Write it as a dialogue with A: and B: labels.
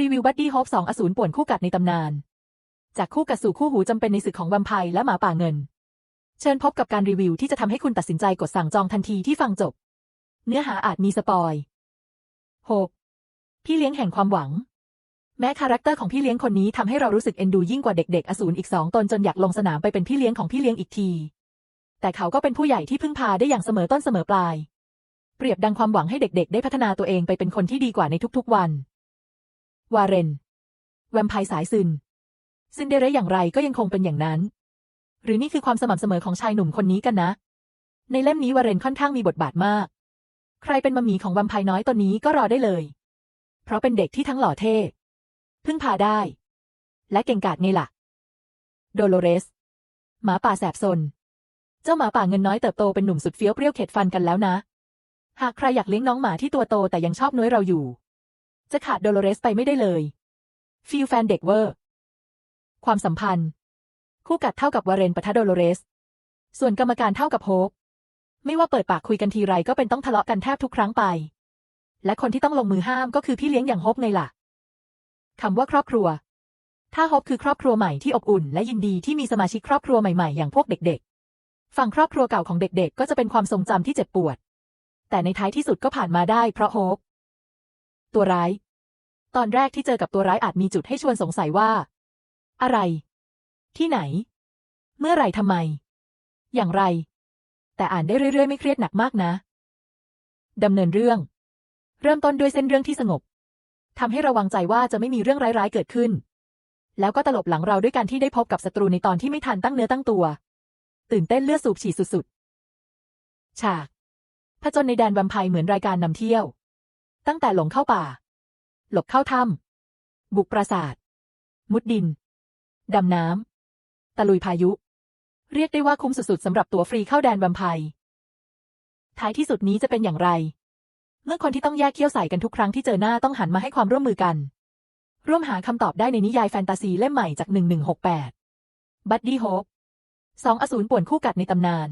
A: รีวิวบัดดี้โฮปสองอสูรป่วนคู่กัดในตำนาน จากคู่กัดสู่คู่หูจำเป็นในศึกของแวมไพร์และหมาป่าเงิน เชิญพบกับการรีวิวที่จะทำให้คุณตัดสินใจกดสั่งจองทันทีที่ฟังจบ เนื้อหาอาจมีสปอยโฮปพี่เลี้ยงแห่งความหวัง แม้คาแรคเตอร์ของพี่เลี้ยงคนนี้ทำให้เรารู้สึกเอ็นดูยิ่งกว่าเด็กๆ อสูรอีกสองตนจนอยากลงสนามไปเป็นพี่เลี้ยงของพี่เลี้ยงอีกที แต่เขาก็เป็นผู้ใหญ่ที่พึ่งพาได้อย่างเสมอต้นเสมอปลาย เปรียบดังความหวังให้เด็กๆ ได้พัฒนาตัวเองไปเป็นคนที่ดีกว่าในทุกๆวัน วาเรน แวมไพร์สายซึน ซินเดเรอย่างไรก็ยังคงเป็นอย่างนั้น หรือนี่คือความสม่ำเสมอของชายหนุ่มคนนี้กันนะ ในเล่มนี้วาเรนค่อนข้างมีบทบาทมาก ใครเป็นมัมมีของแวมไพร์น้อยตนนี้ก็รอได้เลย เพราะเป็นเด็กที่ทั้งหล่อเท่พึ่งพาได้ และเก่งกาจไงล่ะ โดโลเรส หมาป่าแสบซน เจ้าหมาป่าเงินน้อยเติบโตเป็นหนุ่มสุดเฟี้ยวเปรี้ยวเข็ดฟันกันแล้วนะ หากใครอยากเลี้ยงน้องหมาที่ตัวโตแต่ยังชอบน้อยเราอยู่ จะขาดโดโลเรสไปไม่ได้เลยฟิลแฟนเด็กเวอร์ ความสัมพันธ์ คู่กัดเท่ากับวาเรนปะทะโดโลเรส ส่วนกรรมการเท่ากับโฮปไม่ว่าเปิดปากคุยกันทีไรก็เป็นต้องทะเลาะกันแทบทุกครั้งไป และคนที่ต้องลงมือห้ามก็คือพี่เลี้ยงอย่างโฮปไงล่ะคำว่าครอบครัว ถ้าโฮปคือครอบครัวใหม่ที่อบอุ่น และยินดีที่มีสมาชิกครอบครัวใหม่ๆ อย่างพวกเด็กๆ ฝั่งครอบครัวเก่าของเด็กๆ ก็จะเป็นความทรงจำที่เจ็บปวด แต่ในท้ายที่สุดก็ผ่านมาได้เพราะโฮป ตัวร้าย ตอนแรกที่เจอกับตัวร้ายอาจมีจุดให้ชวนสงสัยว่า อะไร ที่ไหน เมื่อไหรทำไม อย่างไร แต่อ่านได้เรื่อยๆ ไม่เครียดหนักมากนะดำเนินเรื่อง เริ่มต้นด้วยเส้นเรื่องที่สงบทำให้ระวังใจว่าจะไม่มีเรื่องร้ายๆเกิดขึ้น แล้วก็ตลบหลังเราด้วยการที่ได้พบกับศัตรูในตอนที่ไม่ทันตั้งเนื้อตั้งตัว ตื่นเต้นเลือดสูบฉีดสุดๆ ฉากผจญในแดนแวมไพร์เหมือนรายการนำเที่ยว ตั้งแต่หลงเข้าป่า หลบเข้าถ้ำบุกปราสาท มุดดิน ดำน้ำ ตะลุยพายุ เรียกได้ว่าคุ้มสุดๆสำหรับตัวฟรีเข้าแดนแวมไพร์ท้ายที่สุดนี้จะเป็นอย่างไร เมื่อคนที่ต้องแยกเขี้ยวใส่กันทุกครั้งที่เจอหน้าต้องหันมาให้ความร่วมมือกัน ร่วมหาคำตอบได้ในนิยายแฟนตาซีเล่มใหม่จาก 1168 บัดดี้โฮปสองอสูรป่วนคู่กัดในตำนาน